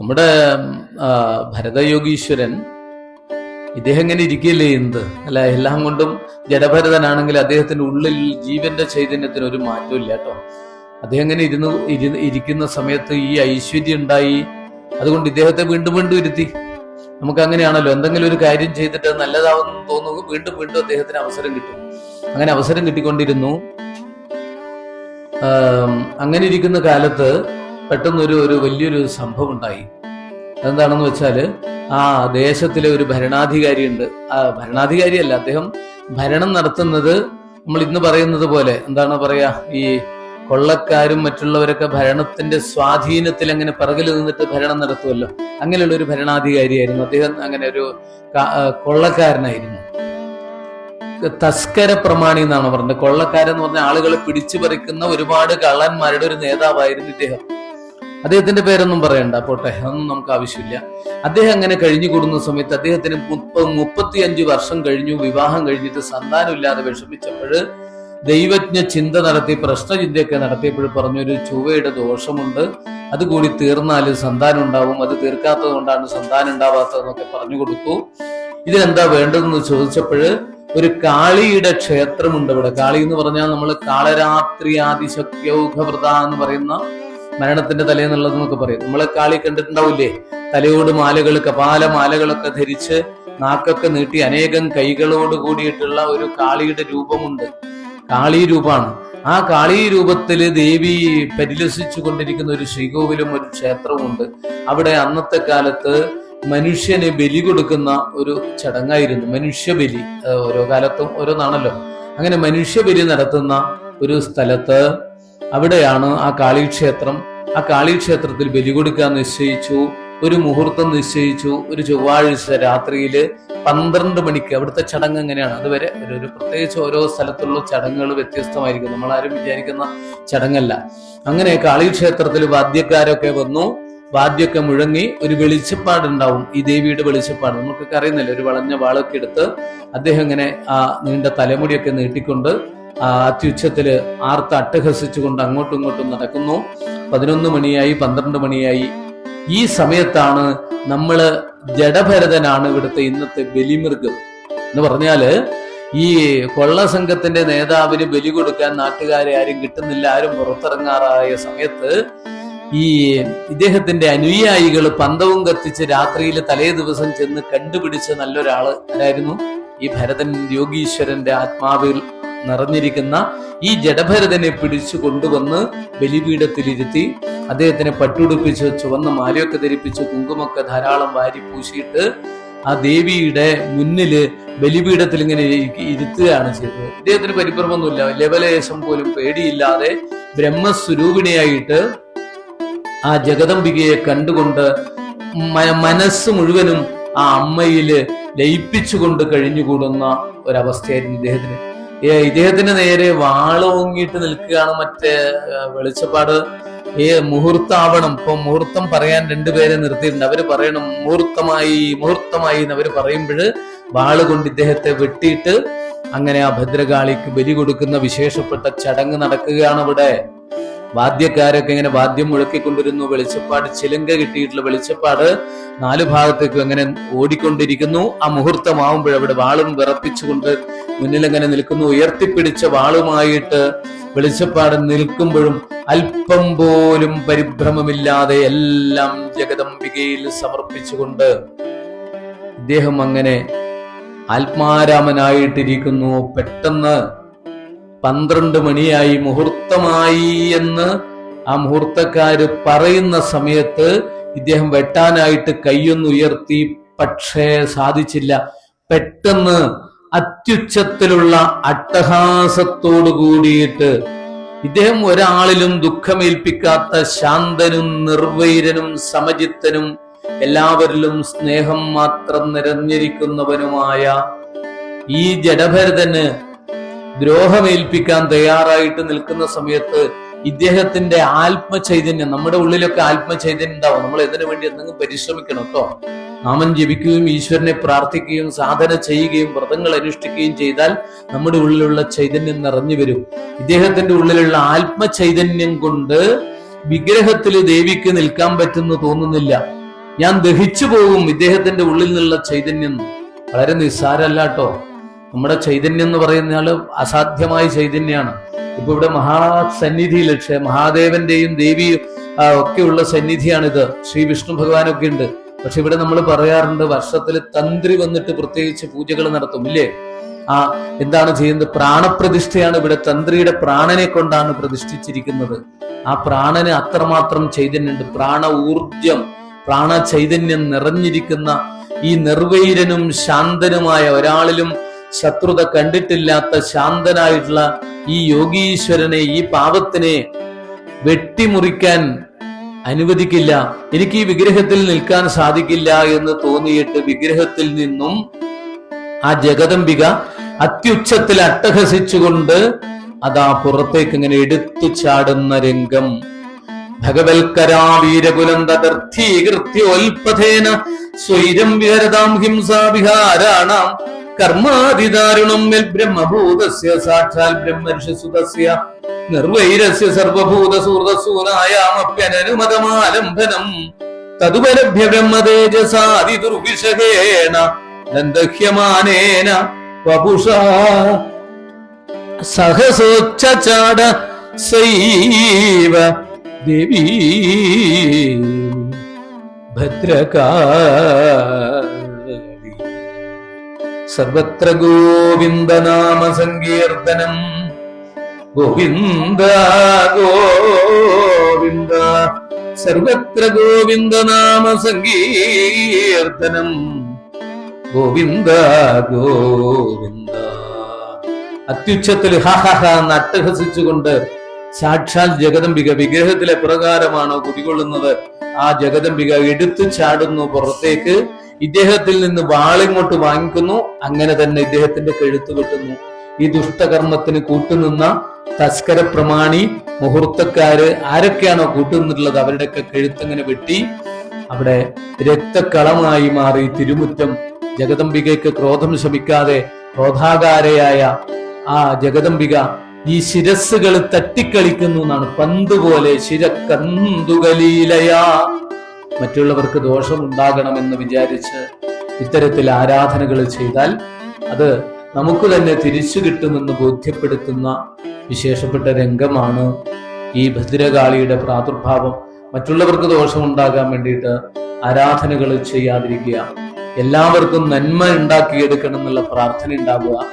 നമ്മുടെ ഭരതയോഗീശ്വരൻ ഇദ്ദേഹം ഇങ്ങനെ ഇരിക്കില്ലേ എന്ത് അല്ല? എല്ലാം കൊണ്ടും ജഡഭരതനാണെങ്കിൽ അദ്ദേഹത്തിന്റെ ഉള്ളിൽ ജീവന്റെ ചൈതന്യത്തിന് ഒരു മാറ്റമില്ല കേട്ടോ. അദ്ദേഹം ഇങ്ങനെ ഇരുന്ന് ഇരിക്കുന്ന സമയത്ത് ഈ ഐശ്വര്യം ഉണ്ടായി. അതുകൊണ്ട് ഇദ്ദേഹത്തെ വീണ്ടും വീണ്ടും ഇരുത്തി. നമുക്ക് അങ്ങനെയാണല്ലോ. എന്തെങ്കിലും ഒരു കാര്യം ചെയ്തിട്ട് നല്ലതാവെന്ന് തോന്നുന്നു. വീണ്ടും വീണ്ടും അദ്ദേഹത്തിന് അവസരം കിട്ടും. അങ്ങനെ അവസരം കിട്ടിക്കൊണ്ടിരുന്നു. അങ്ങനെ ഇരിക്കുന്ന കാലത്ത് പെട്ടെന്നൊരു ഒരു വലിയൊരു സംഭവം ഉണ്ടായി അതെന്താണെന്ന് വെച്ചാൽ ആ ദേശത്തിലെ ഒരു ഭരണാധികാരി ഉണ്ട് ആ ഭരണാധികാരിയല്ല അദ്ദേഹം ഭരണം നടത്തുന്നത് നമ്മൾ ഇന്ന് പറയുന്നത് പോലെ. എന്താണ് പറയാ ഈ കൊള്ളക്കാരും മറ്റുള്ളവരൊക്കെ ഭരണത്തിന്റെ സ്വാധീനത്തിൽ അങ്ങനെ പിറകിൽ നിന്നിട്ട് ഭരണം നടത്തുമല്ലോ അങ്ങനെയുള്ള ഒരു ഭരണാധികാരിയായിരുന്നു. അദ്ദേഹം അങ്ങനെ ഒരു കൊള്ളക്കാരനായിരുന്നു. തസ്കര പ്രമാണി എന്നാണ് പറഞ്ഞത്. കൊള്ളക്കാരെന്ന് പറഞ്ഞ ആളുകളെ പിടിച്ചു പറിക്കുന്ന ഒരുപാട് കള്ളന്മാരുടെ ഒരു നേതാവായിരുന്നു ഇദ്ദേഹം. അദ്ദേഹത്തിന്റെ പേരൊന്നും പറയണ്ട പോട്ടെ. അതൊന്നും നമുക്ക് ആവശ്യമില്ല. അദ്ദേഹം അങ്ങനെ കഴിഞ്ഞു കൂടുന്ന സമയത്ത് അദ്ദേഹത്തിന് മുപ്പ മുപ്പത്തിയഞ്ച് വർഷം കഴിഞ്ഞു വിവാഹം കഴിഞ്ഞിട്ട് സന്താനമില്ലാതെ വിഷമിച്ചപ്പോൾ ദൈവജ്ഞ ചിന്ത നടത്തി പ്രശ്നചിന്തയൊക്കെ നടത്തിയപ്പോൾ പറഞ്ഞൊരു ചൊവ്വയുടെ ദോഷമുണ്ട്. അതുകൂടി തീർന്നാൽ സന്താനം ഉണ്ടാവും. അത് തീർക്കാത്തത് കൊണ്ടാണ് സന്താനം ഉണ്ടാവാത്തതെന്നൊക്കെ പറഞ്ഞു കൊടുത്തു. ഇതിനെന്താ വേണ്ടതെന്ന് ചോദിച്ചപ്പോൾ ഒരു കാളിയുടെ ക്ഷേത്രമുണ്ട് ഇവിടെ. കാളി എന്ന് പറഞ്ഞാൽ നമ്മൾ കാളരാത്രി ആദിശക്യൗഘവ്രത എന്ന് പറയുന്ന മരണത്തിന്റെ തലേന്നുള്ളതെന്നൊക്കെ പറയും. നമ്മളെ കാളി കണ്ടിട്ടുണ്ടാവില്ലേ? തലയോട് മാലകൾ കപാല മാലകളൊക്കെ ധരിച്ച് നാക്കൊക്കെ നീട്ടി അനേകം കൈകളോട് കൂടിയിട്ടുള്ള ഒരു കാളിയുടെ രൂപമുണ്ട്. കാളി രൂപമാണ്. ആ കാളി രൂപത്തിൽ ദേവി പരിലസിച്ചു കൊണ്ടിരിക്കുന്ന ഒരു ശ്രീകോവിലും ഒരു ക്ഷേത്രവുമുണ്ട്. അവിടെ അന്നത്തെ കാലത്ത് മനുഷ്യന് ബലി കൊടുക്കുന്ന ഒരു ചടങ്ങായിരുന്നു. മനുഷ്യബലി. ഓരോ കാലത്തും ഓരോന്നാണല്ലോ. അങ്ങനെ മനുഷ്യബലി നടത്തുന്ന ഒരു സ്ഥലത്ത് അവിടെയാണ് ആ കാളീക്ഷേത്രം ആ കാളിക്ഷേത്രത്തിൽ ബലി കൊടുക്കാൻ നിശ്ചയിച്ചു ഒരു മുഹൂർത്തം നിശ്ചയിച്ചു ഒരു ചൊവ്വാഴ്ച രാത്രിയിൽ പന്ത്രണ്ട് മണിക്ക് അവിടുത്തെ ചടങ്ങ് എങ്ങനെയാണ്? അതുവരെ ഒരു ഒരു പ്രത്യേകിച്ച് ഓരോ സ്ഥലത്തുള്ള ചടങ്ങുകൾ വ്യത്യസ്തമായിരിക്കും. നമ്മൾ ആരും വിചാരിക്കുന്ന ചടങ്ങല്ല. അങ്ങനെ കാളീക്ഷേത്രത്തിൽ വാദ്യക്കാരൊക്കെ വന്നു. വാദ്യമൊക്കെ മുഴങ്ങി ഒരു വെളിച്ചപ്പാടുണ്ടാവും. ഈ ദേവിയുടെ വെളിച്ചപ്പാട്. നമുക്കൊക്കെ അറിയുന്നില്ല? ഒരു വളഞ്ഞ വാളൊക്കെ എടുത്ത് അദ്ദേഹം ഇങ്ങനെ ആ നീണ്ട തലമുടിയൊക്കെ നീട്ടിക്കൊണ്ട് ആ അത്യുച്ചത്തിൽ ആർത്ത് അട്ടഹസിച്ചുകൊണ്ട് അങ്ങോട്ടും ഇങ്ങോട്ടും നടക്കുന്നു. പതിനൊന്ന് മണിയായി പന്ത്രണ്ട് മണിയായി. ഈ സമയത്താണ് നമ്മൾ ജഡഭരതനാണ് ഇവിടുത്തെ ഇന്നത്തെ ബലിമൃഗം. എന്ന് പറഞ്ഞാൽ ഈ കൊള്ള സംഘത്തിന്റെ നേതാവിന് ബലി കൊടുക്കാൻ നാട്ടുകാരെ ആരും കിട്ടുന്നില്ല ആരും പുറത്തിറങ്ങാറായ സമയത്ത് ഈ ഇദ്ദേഹത്തിന്റെ അനുയായികൾ പന്തവും കത്തിച്ച് രാത്രിയിൽ തലേ ദിവസം ചെന്ന് കണ്ടുപിടിച്ച നല്ലൊരാൾ ആരായിരുന്നു? ഈ ഭരതൻ യോഗീശ്വരന്റെ ആത്മാവിൽ നിറഞ്ഞിരിക്കുന്ന ഈ ജഡഭരതനെ പിടിച്ചു കൊണ്ടുവന്ന് ബലിപീഠത്തിലിരുത്തി അദ്ദേഹത്തിനെ പട്ടുടുപ്പിച്ച് ചുവന്ന മാലയൊക്കെ ധരിപ്പിച്ച് കുങ്കുമൊക്കെ ധാരാളം വാരി പൂശിയിട്ട് ആ ദേവിയുടെ മുന്നിൽ ബലിപീഠത്തിൽ ഇങ്ങനെ ഇരി- ഇരുത്തുകയാണ് ചെയ്തത്. ഇദ്ദേഹത്തിന് പരിഭ്രമൊന്നുമില്ല. ലവലേശം പോലും പേടിയില്ലാതെ ബ്രഹ്മസ്വരൂപിണിയായിട്ട് ആ ജഗദംബികയെ കണ്ടുകൊണ്ട് മനസ്സ് മുഴുവനും ആ അമ്മയിൽ ലയിപ്പിച്ചുകൊണ്ട് കഴിഞ്ഞുകൂടുന്ന ഒരവസ്ഥയായിരുന്നു ഇദ്ദേഹത്തിന്. ഇദ്ദേഹത്തിന് നേരെ വാളോങ്ങിയിട്ട് നിൽക്കുകയാണ് മറ്റേ വെളിച്ചപ്പാട്. ഈ മുഹൂർത്താവണം. ഇപ്പൊ മുഹൂർത്തം പറയാൻ രണ്ടുപേരെ നിർത്തിയിട്ടുണ്ട്. അവർ പറയണം മുഹൂർത്തമായി മുഹൂർത്തമായി എന്ന് അവർ പറയുമ്പോൾ വാൾ കൊണ്ട് ഇദ്ദേഹത്തെ വെട്ടിയിട്ട് അങ്ങനെ ആ ഭദ്രകാളിക്ക് ബലി കൊടുക്കുന്ന വിശേഷപ്പെട്ട ചടങ്ങ് നടക്കുകയാണ് ഇവിടെ. വാദ്യക്കാരൊക്കെ ഇങ്ങനെ വാദ്യം മുഴക്കിക്കൊണ്ടിരുന്നു വെളിച്ചപ്പാട് ചിലങ്ക കിട്ടിയിട്ടുള്ള വെളിച്ചപ്പാട് നാലു ഭാഗത്തേക്കും അങ്ങനെ ഓടിക്കൊണ്ടിരിക്കുന്നു. ആ മുഹൂർത്തമാവുമ്പോൾ അവിടെ വാളും വിറപ്പിച്ചുകൊണ്ട് മുന്നിൽ അങ്ങനെ നിൽക്കുന്നു. ഉയർത്തിപ്പിടിച്ച വാളുമായിട്ട് വെളിച്ചപ്പാട് നിൽക്കുമ്പോഴും അല്പം പോലും പരിഭ്രമമില്ലാതെ എല്ലാം ജഗദംബികയിൽ സമർപ്പിച്ചുകൊണ്ട് ഇദ്ദേഹം അങ്ങനെ ആത്മാരാമനായിട്ടിരിക്കുന്നു. പെട്ടെന്ന് പന്ത്രണ്ട് മണിയായി മുഹൂർത്തമായി എന്ന് ആ മുഹൂർത്തക്കാര് പറയുന്ന സമയത്ത് ഇദ്ദേഹം വെട്ടാനായിട്ട് കൈയൊന്നുയർത്തി പക്ഷേ സാധിച്ചില്ല. പെട്ടെന്ന് അത്യുച്ചത്തിലുള്ള അട്ടഹാസത്തോടു കൂടിയിട്ട് ഇദ്ദേഹം ഒരാളിലും ദുഃഖമേൽപ്പിക്കാത്ത ശാന്തനും നിർവൈരനും സമചിത്തനും എല്ലാവരിലും സ്നേഹം മാത്രം നിറഞ്ഞിരിക്കുന്നവനുമായ ഈ ജഡഭരതന് ദ്രോഹമേൽപ്പിക്കാൻ തയ്യാറായിട്ട് നിൽക്കുന്ന സമയത്ത് ഇദ്ദേഹത്തിന്റെ ആത്മചൈതന്യം നമ്മുടെ ഉള്ളിലൊക്കെ ആത്മചൈതന്യം ഉണ്ടാവും. നമ്മൾ ഇതിനു വേണ്ടി എന്തെങ്കിലും പരിശ്രമിക്കണം കേട്ടോ നാമം ജപിക്കുകയും ഈശ്വരനെ പ്രാർത്ഥിക്കുകയും സാധന ചെയ്യുകയും വ്രതങ്ങൾ അനുഷ്ഠിക്കുകയും ചെയ്താൽ നമ്മുടെ ഉള്ളിലുള്ള ചൈതന്യം നിറഞ്ഞു വരും. ഇദ്ദേഹത്തിന്റെ ഉള്ളിലുള്ള ആത്മചൈതന്യം കൊണ്ട് വിഗ്രഹത്തിൽ ദേവിക്ക് നിൽക്കാൻ പറ്റുന്നു തോന്നുന്നില്ല. ഞാൻ ദഹിച്ചു പോകും ഇദ്ദേഹത്തിന്റെ ഉള്ളിൽ നിന്നുള്ള ചൈതന്യം. വളരെ നിസ്സാരല്ല കേട്ടോ നമ്മുടെ ചൈതന്യം എന്ന് പറയുന്നയാൾ അസാധ്യമായ ചൈതന്യമാണ് ഇപ്പൊ ഇവിടെ മഹാസന്നിധിയിൽ ലക്ഷ്യ മഹാദേവന്റെയും ദേവിയും ഒക്കെയുള്ള സന്നിധിയാണിത്. ശ്രീ വിഷ്ണു ഭഗവാനൊക്കെ ഉണ്ട്. പക്ഷെ ഇവിടെ നമ്മൾ പറയാറുണ്ട് വർഷത്തിൽ തന്ത്രി വന്നിട്ട് പ്രത്യേകിച്ച് പൂജകൾ നടത്തും ഇല്ലേ? ആ എന്താണ് ചെയ്യുന്നത്? പ്രാണപ്രതിഷ്ഠയാണ് ഇവിടെ തന്ത്രിയുടെ പ്രാണനെ കൊണ്ടാണ് പ്രതിഷ്ഠിച്ചിരിക്കുന്നത്. ആ പ്രാണന് അത്രമാത്രം ചൈതന്യമുണ്ട്. പ്രാണ ഊർജം പ്രാണ ചൈതന്യം നിറഞ്ഞിരിക്കുന്ന ഈ നിർവൈരനും ശാന്തനുമായ ഒരാളിലും ശത്രുത കണ്ടിട്ടില്ലാത്ത ശാന്തനായിട്ടുള്ള ഈ യോഗീശ്വരനെ ഈ പാപത്തിനെ വെട്ടിമുറിക്കാൻ അനുവദിക്കില്ല. എനിക്ക് ഈ വിഗ്രഹത്തിൽ നിൽക്കാൻ സാധിക്കില്ല എന്ന് തോന്നിയിട്ട് വിഗ്രഹത്തിൽ നിന്നും ആ ജഗദംബിക അത്യുച്ചത്തിൽ അട്ടഹസിച്ചുകൊണ്ട് അതാ പുറത്തേക്ക് ഇങ്ങനെ എടുത്തു ചാടുന്ന രംഗം. ഭഗവത്കരാവീരകുലന്തീകൃത്യോൽപഥേന സ്വൈരം വിഹരതാം ഹിംസാവിഹാരാണാം കർമാതിദാരുണം മെൽ ബ്രഹ്മഭൂതസ്യ സാക്ഷാൽ ബ്രഹ്മർഷിസുതസ്യ നിർവൈരസ്യ സർവഭൂതസൂർദസൂനായാമപ്യനനുമതമാലംബനം തതുപലഭ്യ ബ്രഹ്മതേജസാദി ദുർവിഷകേണ ദന്തഹ്യമാനേന വപുഷ സഹസോച്ചാട സൈവ ദേവീ ഭദ്രകാളി സർവത്ര ഗോവിന്ദനാമ സങ്കീർത്തനം ഗോവിന്ദ ഗോവിന്ദ സർവത്ര ഗോവിന്ദനാമ സങ്കീർത്തനം ഗോവിന്ദ ഗോവിന്ദ. അത്യുച്ചത്തിൽ ഹ ഹ ഹ എന്ന് അട്ടഹസിച്ചുകൊണ്ട് സാക്ഷാൽ ജഗദംബിക വിഗ്രഹത്തിലെ പ്രകാരമാണോ കുതികൊള്ളുന്നത് ആ ജഗദംബിക എടുത്തു ചാടുന്നു പുറത്തേക്ക്. ഇദ്ദേഹത്തിൽ നിന്ന് വാളിങ്ങോട്ട് വാങ്ങിക്കുന്നു. അങ്ങനെ തന്നെ ഇദ്ദേഹത്തിന്റെ കഴുത്ത് വെട്ടുന്നു ഈ ദുഷ്ടകർമ്മത്തിന് കൂട്ടുനിന്ന തസ്കര പ്രമാണി മുഹൂർത്തക്കാര് ആരൊക്കെയാണോ കൂട്ടുനിന്നിട്ടുള്ളത് അവരുടെയൊക്കെ കഴുത്തങ്ങനെ വെട്ടി അവിടെ രക്തക്കളമായി മാറി തിരുമുറ്റം. ജഗദംബികയ്ക്ക് ക്രോധം ശമിക്കാതെ ക്രോധാകാരയായ ആ ജഗദംബിക ഈ ശിരസ്സുകൾ തട്ടിക്കളിക്കുന്നു എന്നാണ്. പന്ത് പോലെ ശിരക്കന്തുകലീലയാ. മറ്റുള്ളവർക്ക് ദോഷമുണ്ടാകണമെന്ന് വിചാരിച്ച് ഇത്തരത്തിൽ ആരാധനകൾ ചെയ്താൽ അത് നമുക്ക് തന്നെ തിരിച്ചു കിട്ടുമെന്ന് ബോധ്യപ്പെടുത്തുന്ന വിശേഷപ്പെട്ട രംഗമാണ് ഈ ഭദ്രകാളിയുടെ പ്രാദുർഭാവം. മറ്റുള്ളവർക്ക് ദോഷമുണ്ടാകാൻ വേണ്ടിയിട്ട് ആരാധനകൾ ചെയ്യാതിരിക്കുക. എല്ലാവർക്കും നന്മ ഉണ്ടാക്കിയെടുക്കണം എന്നുള്ള പ്രാർത്ഥന ഉണ്ടാവുക.